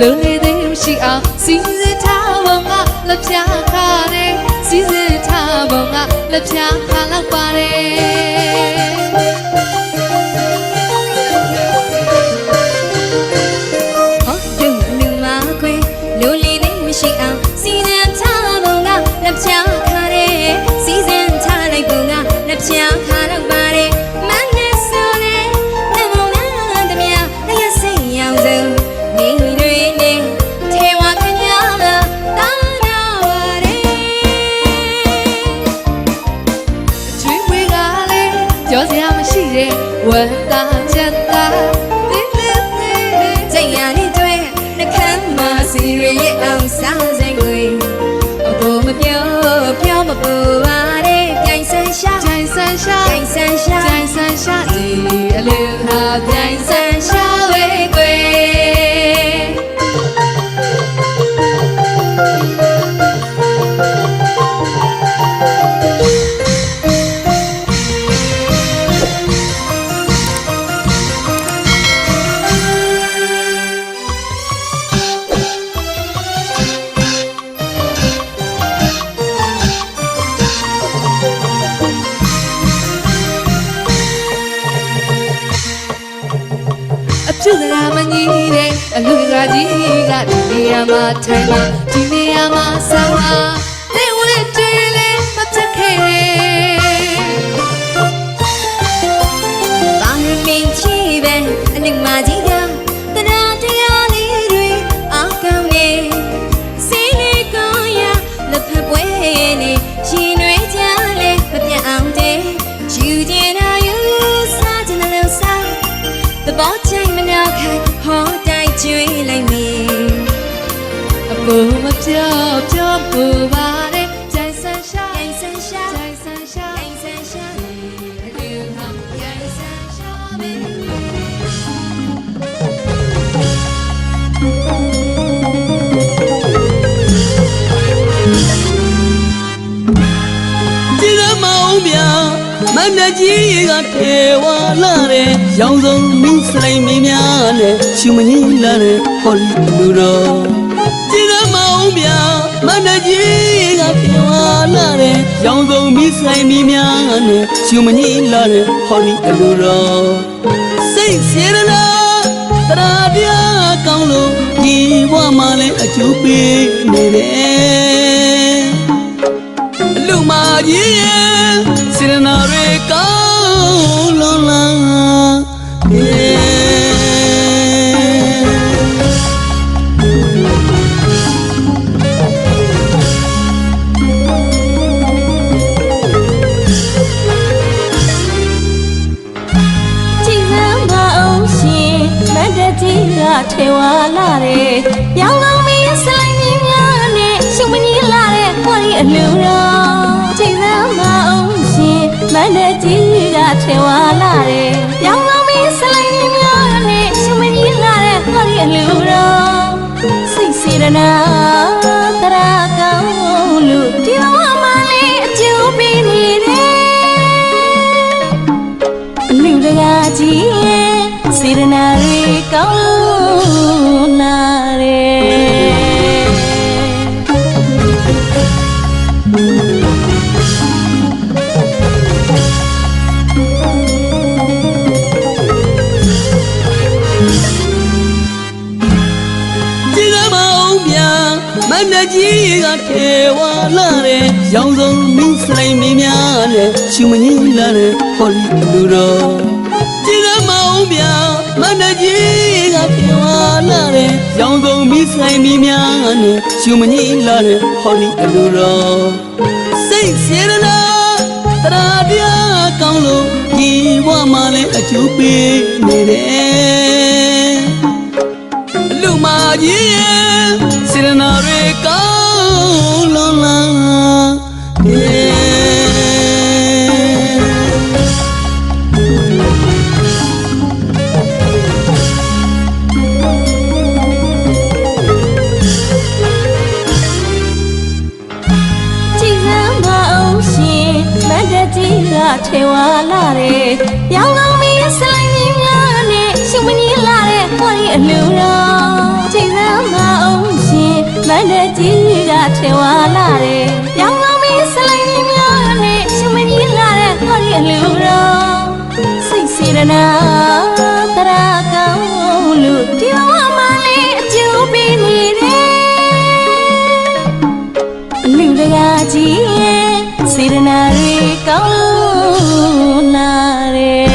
လုံနေသေးရှိအောင်စီစဉ်ထားပုံကလက်ဖြာခါတယ်စီစဉ်ထားပုံကလက်ဖြာခါလောက်ပါတယ် တိုင်းဆန်ရှာတိုင်းဆန်ရှာဒီအလေးဟာတိုင်းဆန်ရှာဝေးကွယ် ချိန်မှာဒီနေရာမှာဆောင်းပါ မမကြီးရေကထေဝလာတဲ့ရောင်စုံမင်းစလိမ်မင်းများနဲ့ရှင်မင်းလာတဲ့ဟောလီလူတော် လာတယ်ရောင်စုံမိဆိုင်မိများနဲ့ရှင်မကြီးလာတယ်ဟောဒီအလိုတော်စိတ်စေရနာတရာပြကောင်းလို့ဒီဘဝမှာလည်းအကျိုးပေးနေတယ်အလူမာကြီးစေရနာတွေကော ချေဝါလာတယ်ပြောင်းလာမင်းစလိုက်မြများနဲ့ရှင်မကြီးလာတဲ့ခါရီအလူတော်စိတ်စေရနာတရာကောင်းလို့ဒီဘဝမှာလေးအကျိုးပေးနေတယ်အလူတကားကြီးရဲ့စေရနာတွေကောင်း မန္တကြီးကထေဝါလာတဲ့ရောင်စုံမင်းစလိုက်မင်းများနဲ့ရှုမကြီးလာတဲ့ဟောဒီလူတော်ကြည်ရမအောင်ဗျာမန္တကြီးကထေဝါလာတဲ့ရောင်စုံမင်းစလိုက်မင်းများနဲ့ရှုမကြီးလာတဲ့ဟောဒီလူတော်စိတ်စေရနာတရာတရားကောင်းလို့ဒီဘဝမှာလည်းအကျိုးပေးနေတယ်လူမကြီးရဲ့စေရ ကောင်းလာတယ်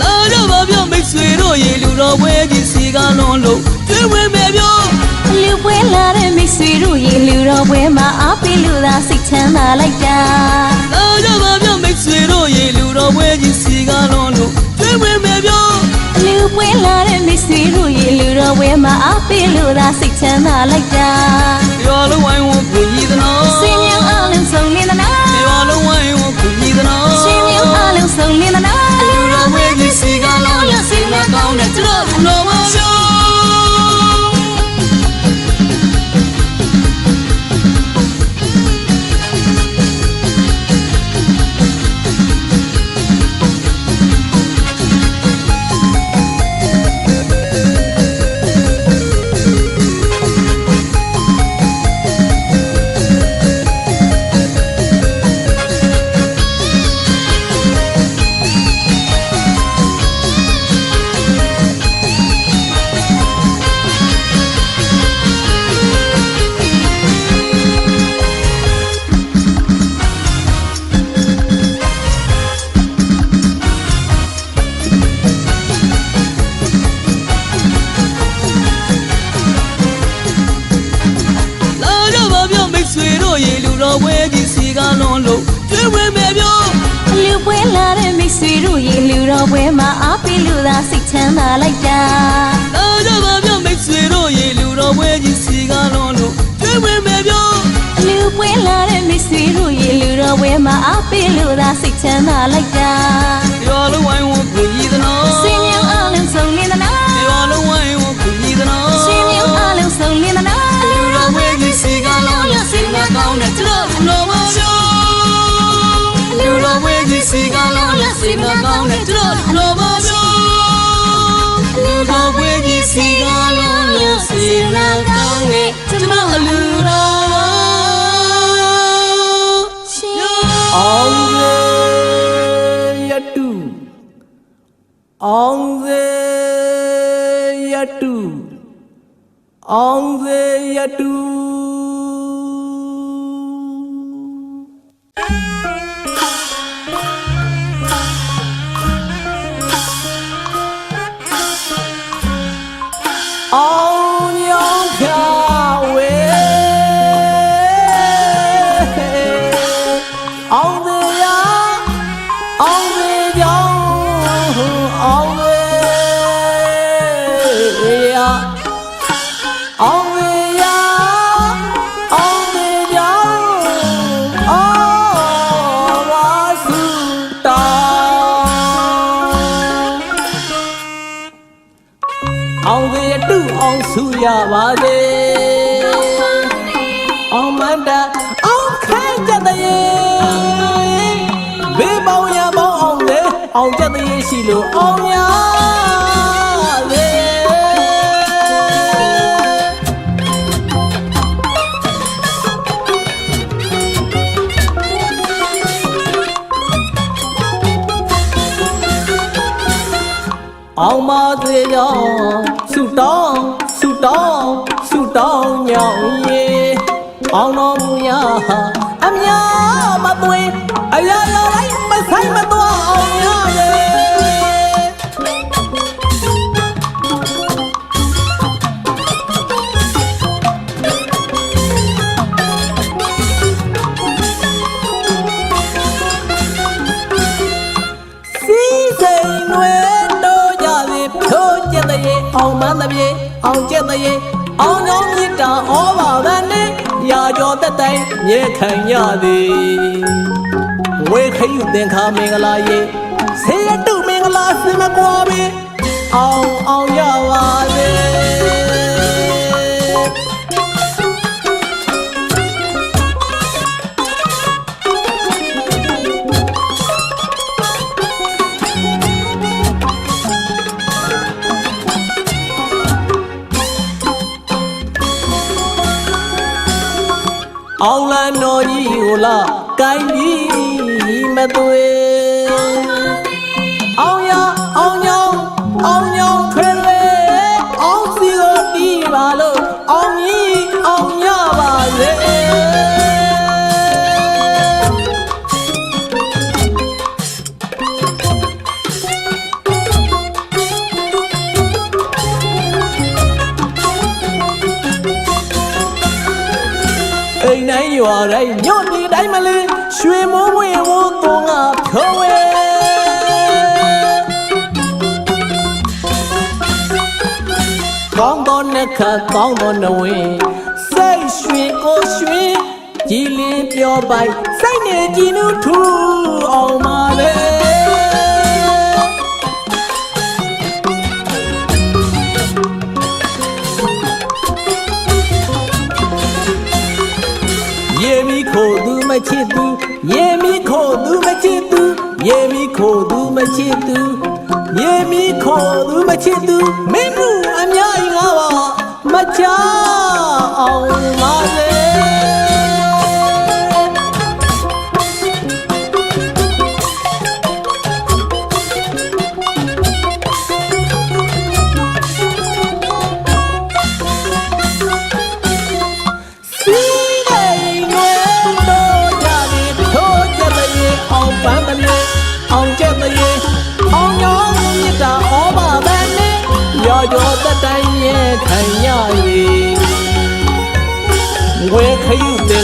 လာတော့ပါပြောမိတ်ဆွေတို့ရေလူတော်ဝဲကြီးစီကလုံးလို့ကျွေးဝင်မယ်ပြောလူပွဲလာတဲ့မိတ်ဆွေတို့ရေလူတော်ပွဲမှာအားပေးလို့သာစိတ်ချမ်းသာလိုက်တာလာတော့ ပွဲမှာအားပေးလို့သာစိတ်ချမ်းသာလိုက်တာရွာလုံးဝိုင်းဝန်းကိုကြီးသနာ မိတ်ဆွေတို့ရေလူတော်ပွဲမှာအားပေးလို့သာစိတ်ချမ်းသာလိုက်တာလာတော့ပါပြောမိတ်ဆွေတို့ရေလူတော်ဝဲကြီးစီကလုံးလို့ကျွေးဝင်မယ်ပြောလူပွဲလာတဲ့မိတ်ဆွေတို့ရေလူတော်ပွဲမှာအားပေးလို့သာစိတ်ချမ်းသာလိုက်တာရွာလုံးဝိုင်းဝန်းကိုကြီးသနာစင်မြောင်အလုံးစုံလင်းသနာရွာလုံးဝိုင်းဝန်းကိုကြီးသနာရှင်မြောင်အလုံးစုံလင်းသနာလူတော်ဝဲကြီးစီကလုံးလို့စိတ်မကောင်းတဲ့သူတို့လူတော်ပါပြောလူတော်ဝဲကြီးစီကလုံးလို့ စိတ်မကောင်းတဲ့သူတို့လူတော်ပါပြောလူတော်ဝဲကြီးစီကလုံးလို့စိတ်မကောင်းတဲ့သူတို့လူတော်ပါရှင်အောင်စေယတုအောင်စေယတုအောင်စေယတုအောင် တောင်းညောင်းရေအောင်တော်မူရာဟာအများမသွေအရာရာတိုင်းမဆိုင်မသွားအောင်ရရေစီစိန်ွယ်တော့ကြစေဖြိုးကျက်တဲ့ရေအောင်မန်းတဲ့ပြေအောင်ကျက်တဲ့ရေအောင်ကြောင့်မြစ် တာဩဘာဝနဲ့ရာကျော်တက်တိုင်မြေခံရသည်ဝေခယူသင်္ခါမင်္ဂလာရေဆေရတုမင်္ဂလာစင်မကွာပဲအောင်အောင်ရပါစေ အောင်လန်းတော်ကြီးကိုလာကိုင်းပြီးမသွေ ရွာတိုင်းညွတ်ဒီတိုင်းမလေးရွှေမိုးမွေဝုန်းသွန်ကဖြိုးဝဲကောင်းသောနှခကောင်းသောနဝင်းစိတ်ရွှင်ကိုရွှင်ကြည်လင်းပြောပိုက်စိတ်နေကြည်နူးထူအောင်ပါလေ ခိုသူမချစ်သူရေမီခိုသူမချစ်သူမင်းမှုအများကြီးငါပါမချအောင်ပါစေစီး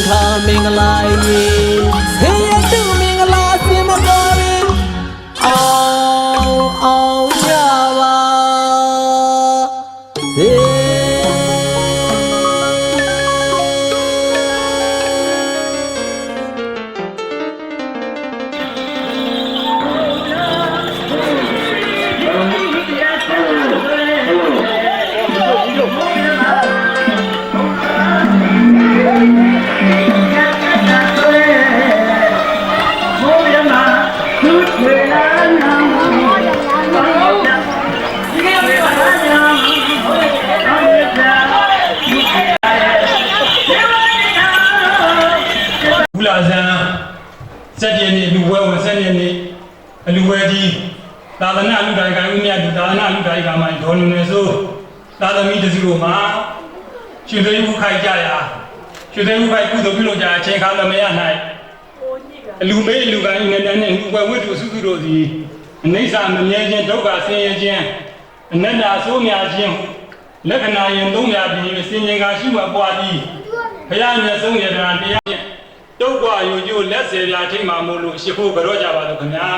ယူသင်္ခါမင်္ဂလာရေ ဒါနလူဒါယကမှဒေါ်နုနယ်ဆိုသာသမီတစုတို့မှာရှင်သိမှုခိုက်ကြရာရှင်သိမှုခိုက်ကုသိုလ်ပြုလုပ်ကြအချိန်ခါလမရ၌အလူမေးလူကိုင်းငဏ္ဍနဲ့ဥပဝိတ္တုစုစုတို့သည်အနိစ္စမမြဲခြင်းဒုက္ခဆင်းရဲခြင်းအနတ္တဆိုးများခြင်းလက္ခဏာယင်သုံးများပြီးဆင်းရဲကရှိမှပွားသည်ဘုရားမြတ်ဆုံးယတနာတရားတုတ်ွားယူကျိုးလက်စေပြာထိမှမို့လို့ရှိဖို့ကြောကြပါလို့ခင်ဗျာ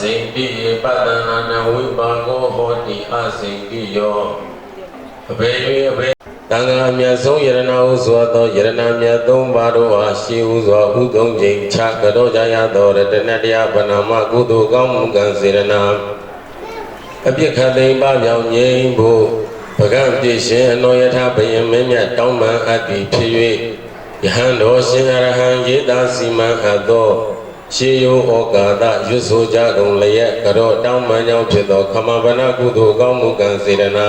တိပတ္တနာနဝိပါကောဟောတိအစိန်တိယောအဘေတွေအဘေတန်ခါမြတ်ဆုံးယရနာဟုဆိုသောယရနာမြတ်သုံးပါးတို့အားရှိဟုစွာဥသုံးချိန်ခြားကြောကြရသောရတနတရားဗနာမကုသိုလ်ကောင်းမှုကံစေရနာအပြစ်ခတ်သိမ်းပါပြောင်းငြိမ်းဖို့ပကံပြည့်ရှင်အနောယထဘယင်မင်းမြတ်တောင်းပန်အပ်သည်ဖြစ်၍ယဟန်တော်ရှင်အရဟံယေတာစီမံအပ်သော ရှေးယုံဩကာသရွတ်ဆိုကြကုန်လျက်ကြောတောင်းပန်ကြောင့်ဖြစ်သော ခမဗနာကုသိုလ်ကောင်းမှုကံစေတနာ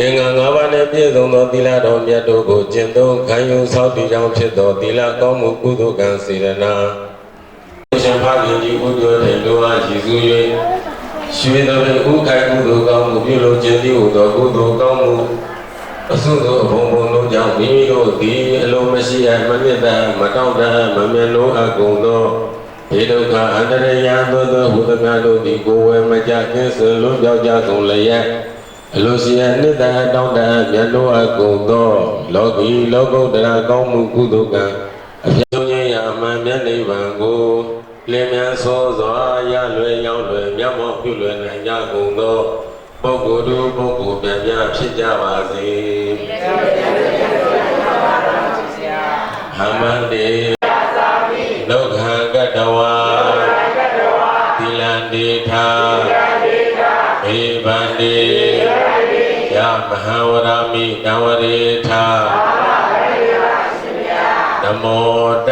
အင်္ဂါ၅ပါးနှင့်ပြည့်စုံသောသီလတော်မြတ်တို့ကိုကျင့်သုံးခံယူဆောက်တည်ကြောင်းဖြစ်သောသီလကောင်းမှုကုသိုလ်ကံစေတနာရှင်ဖခင်ကြီးဥဒ္ဒေတေလိုအားရည်စူး၍ရွှေတော်ဥခိုင်ကုသိုလ်ကောင်းမှုပြုလုပ်ခြင်းတည်းဟူသောကုသိုလ်ကောင်းမှုအဆုသောအဘုံဘုံတို့ ကြောင့်မိမိတို့သည်အလုံးမရှိအမနစ်တမတောင့်တမမြတ်လို့အကုန်သောဒီဒုက္ခအန္တရာယ်သောသောဘုဒ္ဓမြတ်တို့သည်ကိုယ်ဝဲမကြကင်းစင်လွတ်ပြောက်ကြကုန်လျက်အလိုရှိအနိတ္တတောင့်တမြတ်လို့အကုန်သောလောကီလောကုတ္တရာကောင်းမှုကုသိုလ်ကံအပြည့်စုံခြင်းရာမှန်မြတ်နိဗ္ဗာန်ကိုလင်းမြန်သောစွာရလွယ်ရောက်လွယ်မြတ်မောပြုလွယ်နိုင်ကြကုန်သောပုဂ္ဂိုလ်တို့ပုဂ္ဂိုလ်ပြန်ပြန်ဖြစ်ကြပါစေ ဟမန္တေလောကဟံကတဝါသီလန္တေထာဧဗန္တေယမဟာဝရမိတဝရေထာနမောတ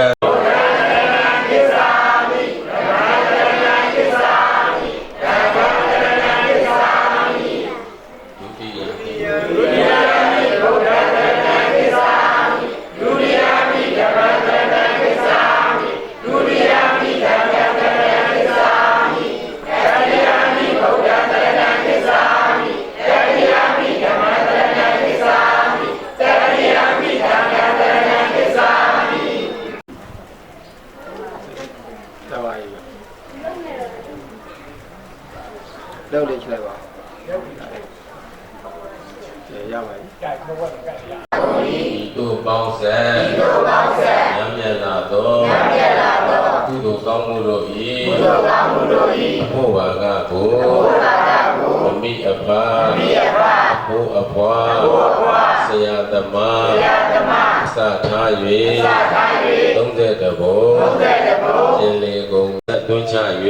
စထား၍အစထား၍30ဘုံ30ဘုံကျင်လေကုန်သက်တွန်းချ၍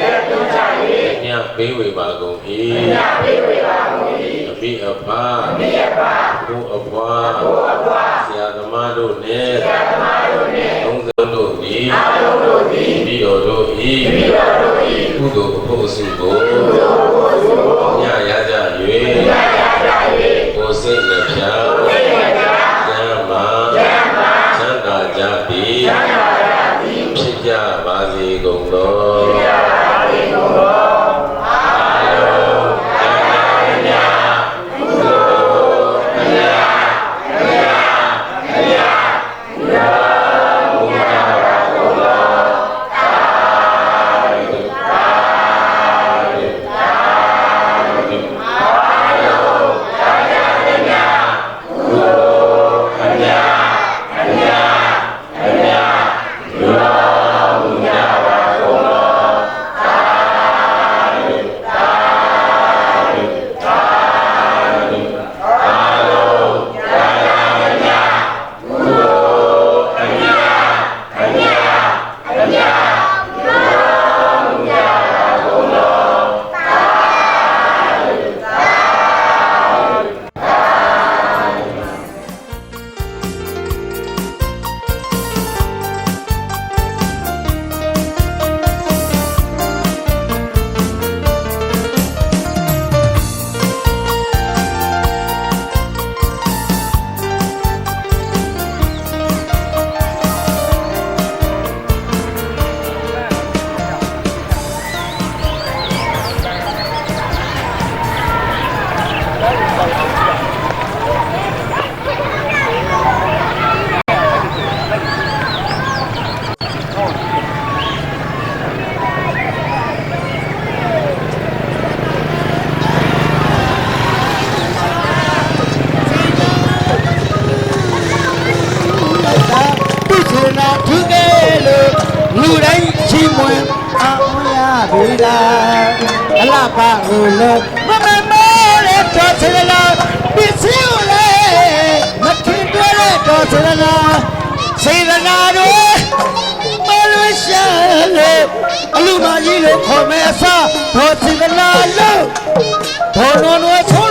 သက်တွန်းချ၍ညပေးဝေပါကုန်၏ညပေးဝေပါကုန်၏အမိအဖာအမိအဖာအဖို့အဖွာအဖို့အဖွာဆရာသမားတို့နှင့်ဆရာသမားတို့နှင့်30တို့သည်အလုံးတို့သည်ပြီးတော်တို့၏ပြီးတော်တို့၏ကုသိုလ်အဖို့အစုကိုကုသိုလ်အဖို့အစုကိုညရကြ၍ညရကြ၍ကိုယ်စိတ်နှပြ ချမ်းသာကြသည်ဖြစ်ကြပါစေကုန်သော মন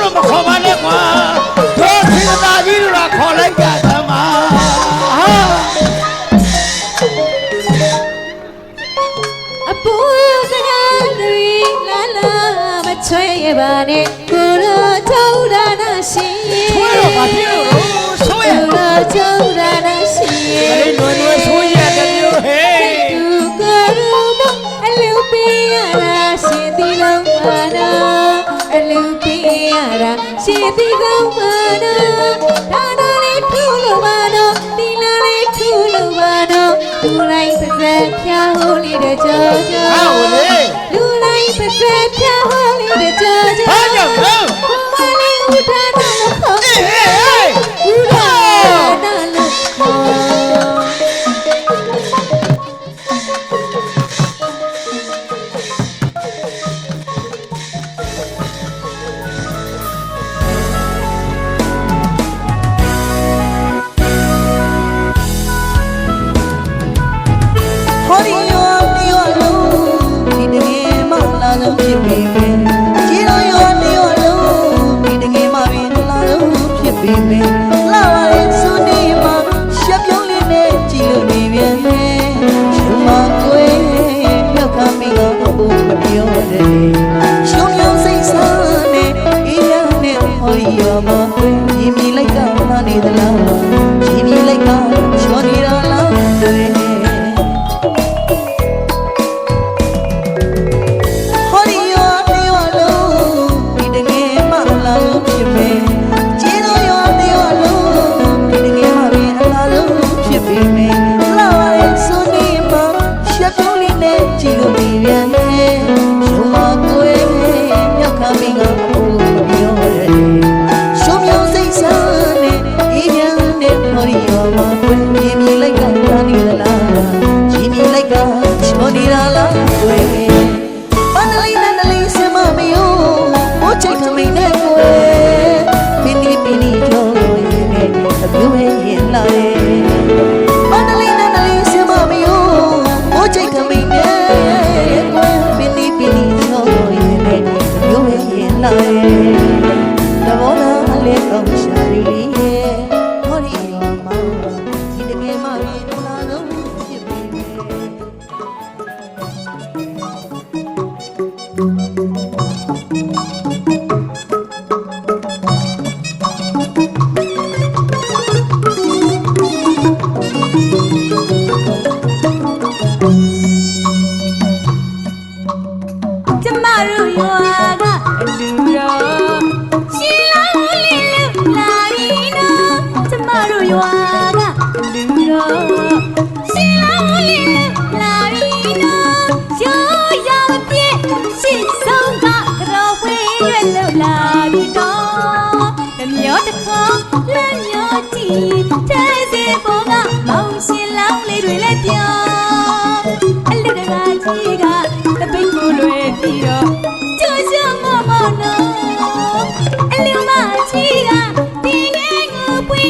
တိကောင်းပါတော့ဒါနာလေးထူလို့ပါတော့ဒီနာလေးထူလို့ပါတော့လူလိုက်ပစက်ဖြာဟိုလေးတကြောကြောဟုတ်လေလူလိုက်ပစက်ဖြာဟိုလေးတကြောကြောဟုတ်ကြော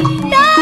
No!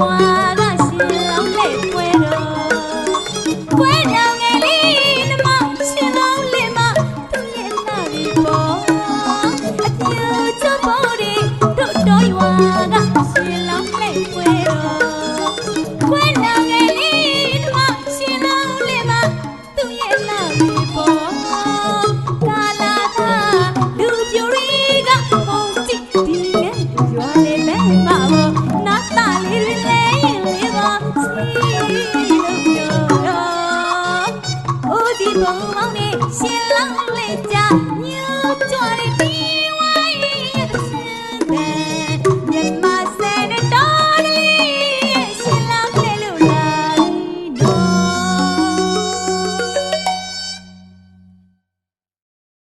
တို့